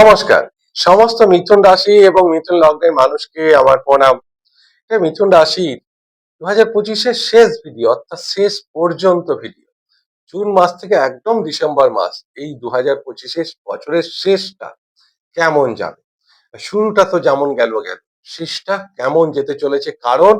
নমস্কার। সমস্ত মিথুন রাশি এবং মিথুন লগ্নের মানুষকে আমার প্রণাম। মিথুন রাশির দু হাজার পঁচিশের শেষ ভিডিও অর্থাৎ শেষ পর্যন্ত ভিডিও জুন মাস থেকে একদম ডিসেম্বর মাস, এই দু হাজার পঁচিশের বছরের শেষটা কেমন যাবে? শুরুটা তো যেমন গেল গেল, শেষটা কেমন যেতে চলেছে? কারণ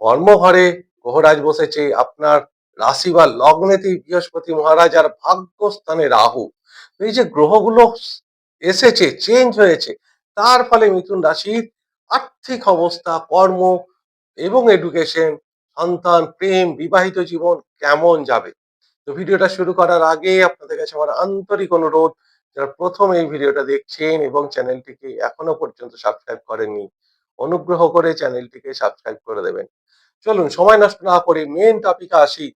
কর্মঘরে গ্রহরাজ বসেছে, আপনার রাশি বা লগ্নেতেই বৃহস্পতি মহারাজ আর ভাগ্যস্থানে রাহু। এই যে গ্রহগুলো এসেছে চেঞ্জ হয়েছে। তার ফলে মিথুন রাশির আর্থিক অবস্থা, কর্ম এবং এডুকেশন সন্তান, প্রেম, বিবাহিত জীবন কেমন যাবে? তো ভিডিওটা শুরু করার আগে আপনাদের কাছে আমার আন্তরিক অনুরোধ, যারা প্রথম এই ভিডিওটা দেখছেন এবং চ্যানেলটিকে এখনও পর্যন্ত সাবস্ক্রাইব করেননি, অনুগ্রহ করে চ্যানেলটিকে সাবস্ক্রাইব করে দেবেন। চলুন, সময় নষ্ট না করে মেন টপিকে আসি,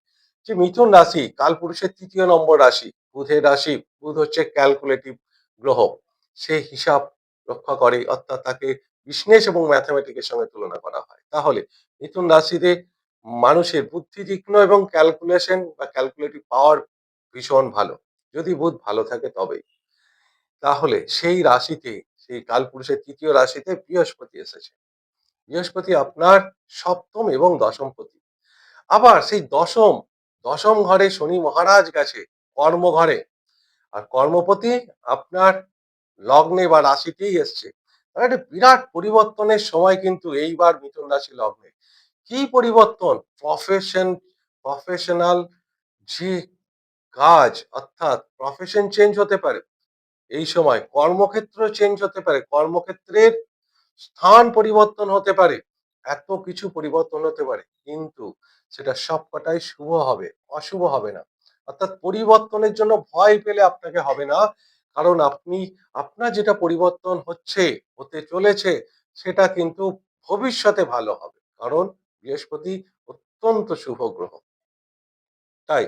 যে মিথুন রাশি কালপুরুষের তৃতীয় নম্বর রাশি, বুধের রাশি, বুধ হচ্ছে ক্যালকুলেটিভ গ্রহ, সে হিসাব রক্ষা করে, অর্থাৎ তাকে বিজনেস এবং ম্যাথামেটিকের সঙ্গে তুলনা করা হয়। তাহলে মিথুন রাশিতে মানুষের বুদ্ধি তীক্ষ্ণ এবং ক্যালকুলেশন বা ক্যালকুলেটিভ পাওয়ার ভীষণ ভালো। যদি বুধ ভালো থাকে তবেই। তাহলে সেই রাশিতে, সেই কালপুরুষের তৃতীয় রাশিতে বৃহস্পতি এসেছে। বৃহস্পতি আপনার সপ্তম এবং দশম পতি। আবার সেই দশম দশম ঘরে শনি মহারাজ গেছে, কর্মঘরে। আর কর্মপতি আপনার লগ্নে বা রাশিতেই এসছে। একটা বিরাট পরিবর্তনের সময় কিন্তু এইবার মিথুন রাশি লগ্নে। কি পরিবর্তন? প্রফেশন প্রফেশনাল যে কাজ, অর্থাৎ প্রফেশন চেঞ্জ হতে পারে। এই সময় কর্মক্ষেত্র চেঞ্জ হতে পারে, কর্মক্ষেত্রের স্থান পরিবর্তন হতে পারে, এত কিছু পরিবর্তন হতে পারে, কিন্তু সেটা সবকটাই শুভ হবে, অশুভ হবে না। অর্থাৎ পরিবর্তনের জন্য ভয় পেলে আপনাকে হবে না। কারণ আপনি, আপনার যেটা পরিবর্তন হচ্ছে, হতে চলেছে, সেটা কিন্তু ভবিষ্যতে ভালো হবে। কারণ বৃহস্পতি অত্যন্ত শুভ গ্রহ। তাই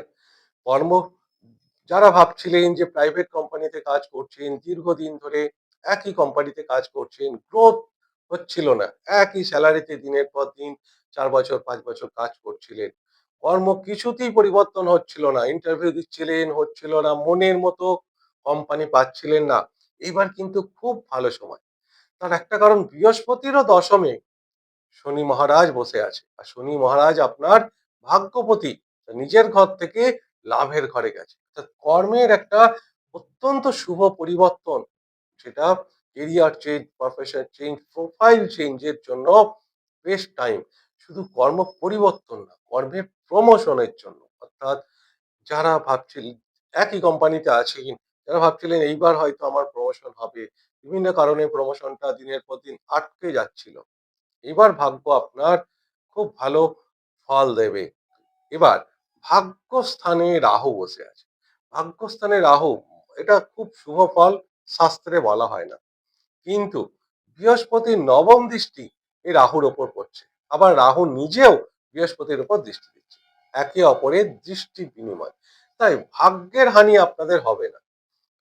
কর্ম, যারা ভাবছিলেন যে প্রাইভেট কোম্পানিতে কাজ করছেন, দীর্ঘদিন ধরে একই কোম্পানিতে কাজ করছেন গ্রোথ হচ্ছিল না। একই স্যালারিতে দিনের পর দিন চার বছর, পাঁচ বছর কাজ করছিলেন। কর্ম কিছুতেই পরিবর্তন হচ্ছিল না ইন্টারভিউ দিচ্ছিলেন, হচ্ছিল না, মনের মতো কোম্পানি পাচ্ছিলেন না। এবার কিন্তু খুব ভালো সময়। তার একটা কারণ, বৃহস্পতিরও দশমে শনি মহারাজ বসে আছে। আর শনি মহারাজ আপনার ভাগ্যপতি নিজের ঘর থেকে লাভের ঘরে গেছে। কর্মের একটা অত্যন্ত শুভ পরিবর্তন। সেটা career change profession change profile চেঞ্জের জন্য বেশ টাইম শুধু কর্ম পরিবর্তন না, কর্মের প্রমোশনের জন্য। অর্থাৎ যারা ভাবছিলেন একই কোম্পানিতে আছেন যারা ভাবছিলেন এইবার হয়তো আমার প্রমোশন হবে, বিভিন্ন কারণে প্রমোশনটা দিনের পর দিন আটকে যাচ্ছিল। এবার ভাগ্য আপনার খুব ভালো ফল দেবে। এবার ভাগ্যস্থানে রাহু বসে আছে। ভাগ্যস্থানে রাহু, এটা খুব শুভ ফল, শাস্ত্রে বলা হয় না। কিন্তু বৃহস্পতির নবম দৃষ্টি এই রাহুর ওপর পড়ছে। আবার রাহু নিজেও বৃহস্পতির উপর দৃষ্টি দিচ্ছে। একে অপরের দৃষ্টি বিনিময়। তাই ভাগ্যের হানি আপনাদের হবে না।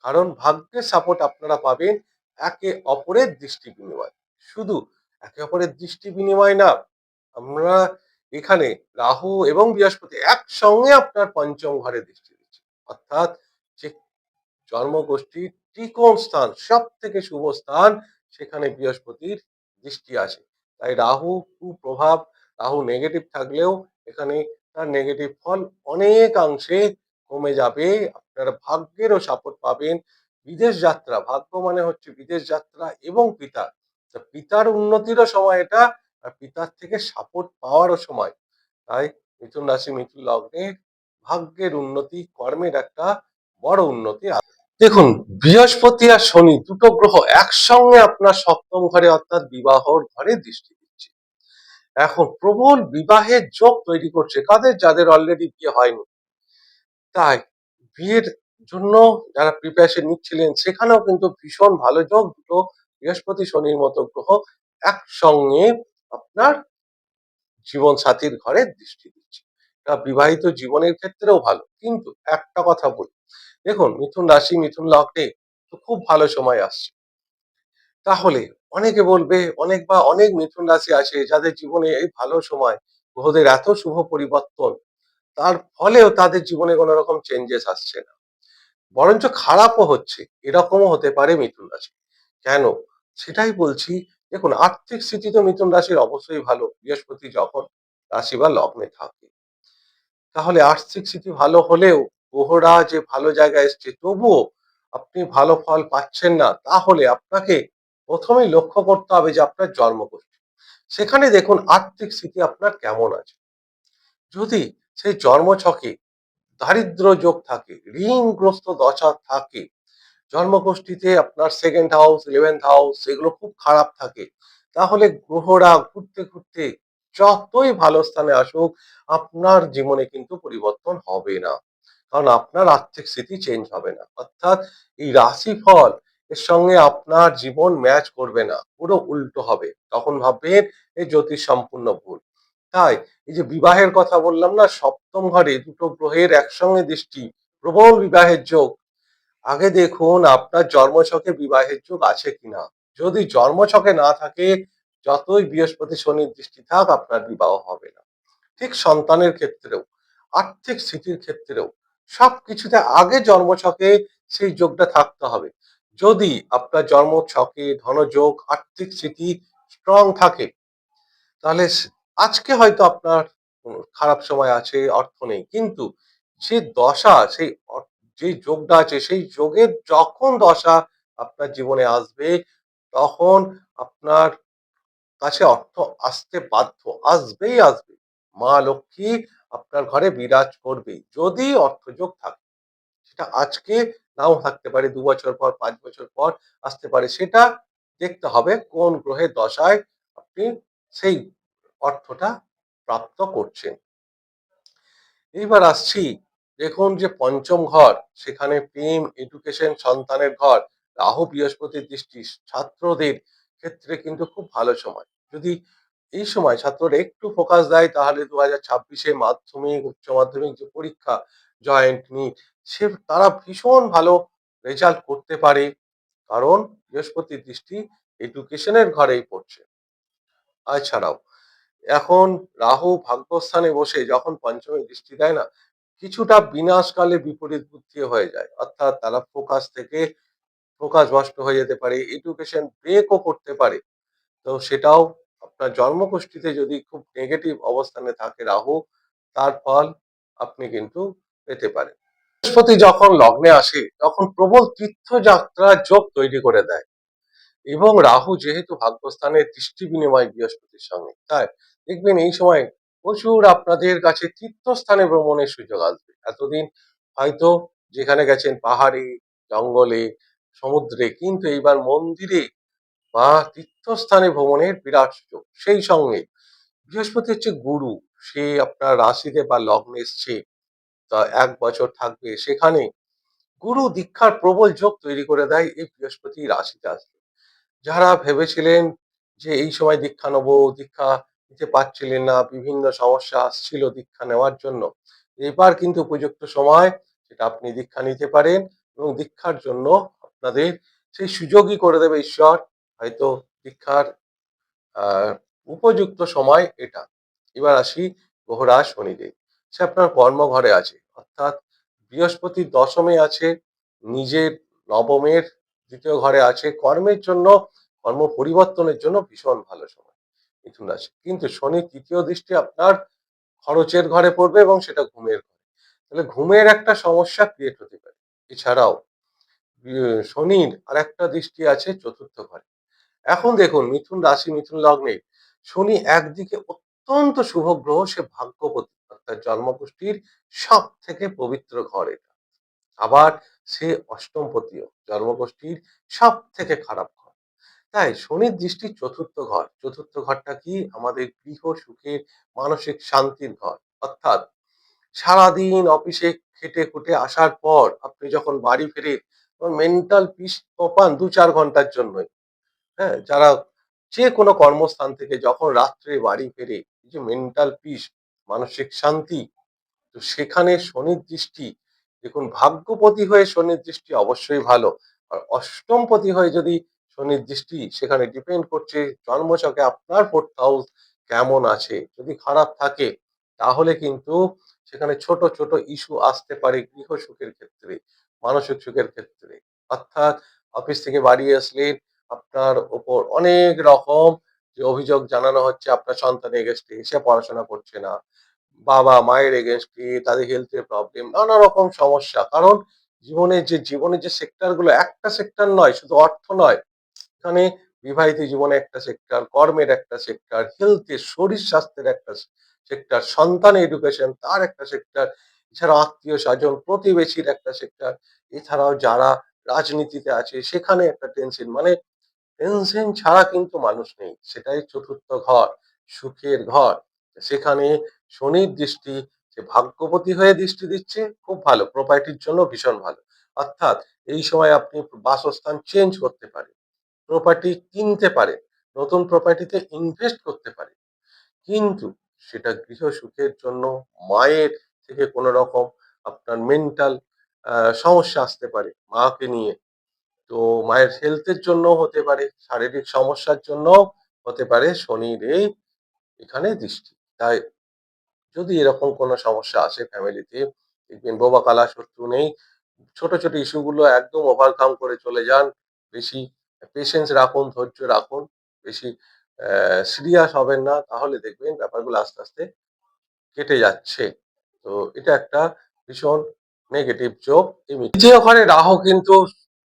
কারণ ভাগ্যের সাপোর্ট আপনারা পাবেন একে অপরের দৃষ্টি বিনিময়। শুধু একে অপরের দৃষ্টি বিনিময় না, আমরা এখানে রাহু এবং বৃহস্পতি একসঙ্গে আপনার পঞ্চম ঘরে দৃষ্টি দিচ্ছে। অর্থাৎ যে জন্মগোষ্ঠীর ত্রিকোণ স্থান সব থেকে শুভ স্থান, সেখানে বৃহস্পতির দৃষ্টি আছে। তাই রাহু, কুপ্রভাব রাহু নেগেটিভ থাকলেও এখানে তার নেগেটিভ ফল অনেকাংশে কমে যাবে। আপনারা ভাগ্যেরও সাপোর্ট পাবেন। বিদেশ যাত্রা, ভাগ্য মানে হচ্ছে বিদেশ যাত্রা এবং পিতা। পিতার উন্নতিরও সময় এটা আর পিতার থেকে সাপোর্ট পাওয়ারও সময়। তাই মিথুন রাশি, মিথুন লগ্নের ভাগ্যের উন্নতি, কর্মের একটা বড় উন্নতি। দেখুন, বৃহস্পতি আর শনি দুটো গ্রহ একসঙ্গে আপনার সপ্তম ঘরে অর্থাৎ বিবাহর ঘরে দৃষ্টি এখন প্রবল বিবাহের যোগ তৈরি করছে। কাদের? যাদের অলরেডি বিয়ে হয়নি। তাই বিয়ের জন্য যারা প্রিপারেশন নিচ্ছিলেন, সেখানেও কিন্তু ভীষণ ভালো যোগ। দুটো বৃহস্পতি, শনির মতো গ্রহ একসঙ্গে আপনার জীবন সাথীর ঘরে দৃষ্টি দিচ্ছে। এটা বিবাহিত জীবনের ক্ষেত্রেও ভালো। কিন্তু একটা কথা বলি, দেখুন, মিথুন রাশি, মিথুন লগ্নে তো খুব ভালো সময় আসছে। তাহলে অনেকে বলবে, অনেক বা অনেক মিথুন রাশি আছে যাদের জীবনে এই ভালো সময়, গ্রহদের এত শুভ পরিবর্তন, তার ফলেও তাদের জীবনে কোনো রকম চেঞ্জেস আসছে না। বরঞ্চ খারাপও হচ্ছে, এরকমও হতে পারে মিথুন রাশি। কেন? সেটাই বলছি, দেখুন, আর্থিক স্থিতি তো মিথুন রাশির অবশ্যই ভালো, বৃহস্পতি যখন রাশি বা লগ্নে থাকে। তাহলে আর্থিক স্থিতি ভালো হলেও গ্রহরা যে ভালো জায়গায় এসছে, তবুও আপনি ভালো ফল পাচ্ছেন না, তাহলে আপনাকে প্রথমেই লক্ষ্য করতে হবে যে আপনার জন্মগোষ্ঠী। সেখানে দেখুন আর্থিক স্থিতি আপনার কেমন আছে। যদি সেই জন্মছকে দারিদ্র যোগ থাকে, ঋণগ্রস্ত দশা থাকে, জন্মগোষ্ঠীতে আপনার সেকেন্ড হাউস ইলেভেন্থ হাউস এগুলো খুব খারাপ থাকে, তাহলে গ্রহরা ঘুরতে ঘুরতে যতই ভালো স্থানে আসুক, আপনার জীবনে কিন্তু পরিবর্তন হবে না। কারণ আপনার আর্থিক স্থিতি চেঞ্জ হবে না। অর্থাৎ এই রাশিফল এর সঙ্গে আপনার জীবন ম্যাচ করবে না, পুরো উল্টো হবে। তখন ভাববেন, এই জ্যোতিষ সম্পূর্ণ ভুল। তাই এই যে বিবাহের কথা বললাম না, সপ্তম ঘরে দুটো গ্রহের একসঙ্গে দৃষ্টি, প্রবল বিবাহের যোগ। আগে দেখুন, আপনার জন্মছকে বিবাহের যোগ আছে কিনা। যদি জন্মছকে না থাকে, যতই বৃহস্পতি শনির দৃষ্টি থাক, আপনার বিবাহ হবে না। ঠিক সন্তানের ক্ষেত্রেও, আর্থিক স্থিতির ক্ষেত্রেও, সবকিছুতে আগে জন্মছকে সেই যোগটা থাকতে হবে। যদি আপনার জন্ম ছকে, ধনযোগ, আর্থিক স্থিতি স্ট্রং থাকে, তাহলে আজকে হয়তো আপনার খারাপ সময় আছে, অর্থ নেই। কিন্তু যে দশা, সেই যে যোগটা আছে, সেই যোগের যখন দশা আপনার জীবনে আসবে, তখন আপনার কাছে অর্থ আসতে বাধ্য, আসবেই আসবে। মা লক্ষ্মী আপনার ঘরে বিরাজ করবে, যদি অর্থযোগ থাকে। সেটা আজকে নাও থাকতে পারে, দু বছর পর, পাঁচ বছর পর আসতে পারে। সেটা দেখতে হবে কোন গ্রহের দশায় আপনি সেই অর্থটা প্রাপ্ত করছেন। এইবার আসছি, দেখুন যে পঞ্চম ঘর, সেখানে প্রেম এডুকেশন সন্তানের ঘর, রাহু, বৃহস্পতির দৃষ্টি, ছাত্রদের ক্ষেত্রে কিন্তু খুব ভালো সময়। যদি এই সময় ছাত্ররা একটু ফোকাস দেয়, তাহলে দু হাজার ছাব্বিশে মাধ্যমিক, উচ্চ মাধ্যমিক যে পরীক্ষা জয়েন্ট নিট সে, তারা ভীষণ ভালো রেজাল্ট করতে পারে। কারণ বৃহস্পতির দৃষ্টি এডুকেশনের ঘরেই পড়ছে। এছাড়াও, এখন রাহু ভাগ্যস্থানে বসে যখন পঞ্চমী দৃষ্টি দেয় না, কিছুটা বিনাশকালে বিপরীত বুদ্ধি হয়ে যায়। অর্থাৎ তারা ফোকাস থেকে ফোকাস নষ্ট হয়ে যেতে পারে এডুকেশন ব্রেকও করতে পারে। তো সেটাও আপনার জন্মগোষ্ঠীতে যদি খুব নেগেটিভ অবস্থানে থাকে রাহু, তার ফল আপনি কিন্তু পেতে পারেন বৃহস্পতি যখন লগ্নে আসে, তখন প্রবল তীর্থযাত্রার যোগ তৈরি করে দেয়। এবং রাহু যেহেতু ভাগ্যস্থানের দৃষ্টি বিনিময় বৃহস্পতির সঙ্গে, তাই দেখবেন এই সময় প্রচুর আপনাদের কাছে তীর্থস্থানে ভ্রমণের সুযোগ আসবে। এতদিন হয়তো যেখানে গেছেন পাহাড়ে, জঙ্গলে, সমুদ্রে, কিন্তু এইবার মন্দিরে বা তীর্থস্থানে ভ্রমণের বিরাট সুযোগ। সেই সঙ্গে বৃহস্পতি হচ্ছে গুরু, সে আপনার রাশিতে বা লগ্নে এসছে। এক বছর থাকবে। সেখানে গুরু দীক্ষার প্রবল যোগ তৈরি করে দেয় এই বৃহস্পতি রাশিতে আসবে যারা ভেবেছিলেন যে এই সময় দীক্ষা নেব, দীক্ষা নিতে পারছিলেন না, বিভিন্ন সমস্যা আসছিল দীক্ষা নেওয়ার জন্য, এবার কিন্তু উপযুক্ত সময় সেটা আপনি দীক্ষা নিতে পারেন এবং দীক্ষার জন্য আপনাদের সেই সুযোগই করে দেবে ঈশ্বর, হয়তো দীক্ষার উপযুক্ত সময় এটা। এবার আসি গ্রহরা শনিদেব সে আপনার কর্মঘরে আছে। অর্থাৎ বৃহস্পতি দশমে আছে, নিজের নবমের দ্বিতীয় ঘরে আছে। কর্মের জন্য, কর্ম পরিবর্তনের জন্য ভীষণ ভালো সময়। মিথুন রাশি। কিন্তু শনি তৃতীয় দৃষ্টি আপনার খরচের ঘরে পড়বে এবং সেটা ঘুমের ঘরে। তাহলে ঘুমের একটা সমস্যা ক্রিয়েট হতে পারে। এছাড়াও শনির আর একটা দৃষ্টি আছে চতুর্থ ঘরে। এখন দেখুন, মিথুন রাশি, মিথুন লগ্নে শনি একদিকে অত্যন্ত শুভ গ্রহ, সে ভাগ্যপতি। অর্থাৎ জন্মকুষ্ঠির সব থেকে পবিত্র ঘর এটা। আবার সে অষ্টমপতিও, জন্মগোষ্ঠীর সব থেকে খারাপ ঘর। তাই শনির দৃষ্টি চতুর্থ ঘর। চতুর্থ ঘরটা কি? আমাদের গৃহ সুখের মানসিক শান্তির ঘর। অর্থাৎ সারাদিন অফিসে খেটে খুটে আসার পর আপনি যখন বাড়ি ফিরে মেন্টাল পিস পান দু চার ঘণ্টার জন্যই। হ্যাঁ যারা যে কোনো কর্মস্থান থেকে যখন রাত্রে বাড়ি ফেরে যে মেন্টাল পিস মানসিক শান্তি। তো সেখানে শনির দৃষ্টি, দেখুন ভাগ্যপতি হয়ে শনির দৃষ্টি অবশ্যই ভালো। আর অষ্টমপতি হয়ে যদি শনির দৃষ্টি সেখানে ডিপেন্ড করছে জন্মচকে আপনার ফোর্থ হাউস কেমন আছে? যদি খারাপ থাকে, তাহলে কিন্তু সেখানে ছোট ছোট ইস্যু আসতে পারে গৃহ সুখের ক্ষেত্রে, মানসিক সুখের ক্ষেত্রে। অর্থাৎ অফিস থেকে বাড়ি আসলে আপনার ওপর অনেক রকম যে অভিযোগ জানানো হচ্ছে আপনার সন্তান এগেস্টে সে পড়াশোনা করছে না। বাবা মায়ের এগেনস্টে তাদের হেলথের প্রবলেম নানা রকম সমস্যা। কারণ জীবনের যে জীবনের যে সেক্টরগুলো একটা সেক্টর নয়, শুধু অর্থ নয়, এখানে বিবাহিত জীবনে একটা সেক্টর কর্মের একটা সেক্টর হেলথের শরীর স্বাস্থ্যের একটা সেক্টর সন্তান এডুকেশন তার একটা সেক্টর এছাড়া আত্মীয় স্বজন, প্রতিবেশীর একটা সেক্টর এছাড়াও যারা রাজনীতিতে আছে, সেখানে একটা টেনশন মানে টেনশন ছাড়া কিন্তু মানুষ নেই। সেটাই চতুর্থ ঘর, সুখের ঘর। সেখানে শনির দৃষ্টি, যে ভাগ্যবতী হয়ে দৃষ্টি দিচ্ছে, খুব ভালো। প্রপার্টির জন্য ভীষণ ভালো। অর্থাৎ এই সময় আপনি বাসস্থান চেঞ্জ করতে পারেন। প্রপার্টি কিনতে পারেন। নতুন প্রপার্টিতে ইনভেস্ট করতে পারেন। কিন্তু সেটা গৃহ সুখের জন্য, মায়ের থেকে কোনো রকম আপনার মেন্টাল সমস্যা আসতে পারে। মাকে নিয়ে তো মায়ের হেলথের জন্য হতে পারে, শারীরিক সমস্যার জন্য হতে পারে, শনির এই এখানে দৃষ্টি। তাই যদি এরকম কোনো সমস্যা আসে ফ্যামিলিতে দেখবেন বোবা কালা শত্রু নেই, ছোট ছোট ইস্যুগুলো একদম ওভারকাম করে চলে যান, বেশি পেশেন্স রাখুন, ধৈর্য রাখুন, বেশি সিরিয়াস হবেন না, তাহলে দেখবেন ব্যাপারগুলো আস্তে আস্তে কেটে যাচ্ছে। তো এটা একটা ভীষণ নেগেটিভ যোগ যে ওখানে রাহু কিন্তু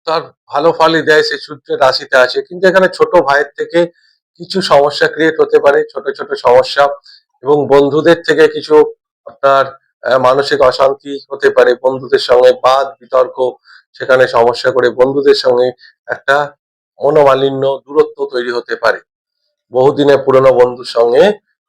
তার ভালো ফলই দেয়, সে সূর্যের রাশিতে আছে। কিন্তু এখানে ছোট ভাইয়ের থেকে কিছু সমস্যা ক্রিয়েট হতে পারে, ছোট ছোট সমস্যা এবং বন্ধুদের থেকে কিছু আপনার মানসিক অশান্তি হতে পারে। বন্ধুদের সঙ্গে বাদ, বিতর্ক, সেখানে সমস্যা করে বন্ধুদের সঙ্গে একটা মনোমালিন্য, দূরত্ব তৈরি হতে পারে। বহুদিনের পুরনো বন্ধুর সঙ্গে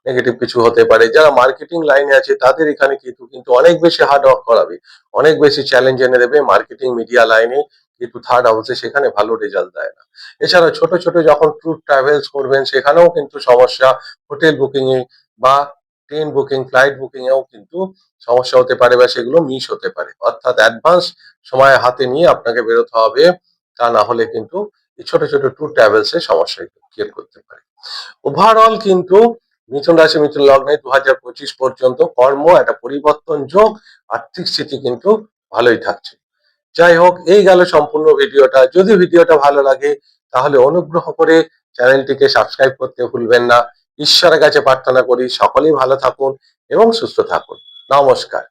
নেগেটিভ কিছু হতে পারে। যারা মার্কেটিং লাইনে আছে, তাদের এখানে কিন্তু কিন্তু অনেক বেশি হার্ড ওয়ার্ক করাবে। অনেক বেশি চ্যালেঞ্জ এনে দেবে মার্কেটিং মিডিয়া লাইনে কিন্তু থার্ড হাউসে সেখানে ভালো রেজাল্ট দেয় না। এছাড়া ছোট ছোট যখন ট্যুর ট্রাভেলস করবেন, সেখানেও কিন্তু সমস্যা। হোটেল বুকিং এ বা ট্রেন বুকিং ফ্লাইট বুকিং এও কিন্তু সমস্যা হতে পারে বা সেগুলো মিস হতে পারে। অর্থাৎ অ্যাডভান্স সময় হাতে নিয়ে আপনাকে বেরোতে হবে, তা না হলে কিন্তু এই ছোট ছোট ট্যুর ট্রাভেলস সমস্যা ক্রিয়েট করতে পারে। ওভারঅল কিন্তু মিথুন রাশি, মিথুন লগ্নে দু হাজার পঁচিশ পর্যন্ত কর্ম, একটা পরিবর্তন যোগ, আর্থিক স্থিতি কিন্তু ভালোই থাকছে। যাই হোক, এই গেল সম্পূর্ণ ভিডিওটা। যদি ভিডিওটা ভালো লাগে, তাহলে অনুগ্রহ করে চ্যানেলটিকে সাবস্ক্রাইব করতে ভুলবেন না। ঈশ্বরের কাছে প্রার্থনা করি, সকলেই ভালো থাকুন এবং সুস্থ থাকুন। নমস্কার।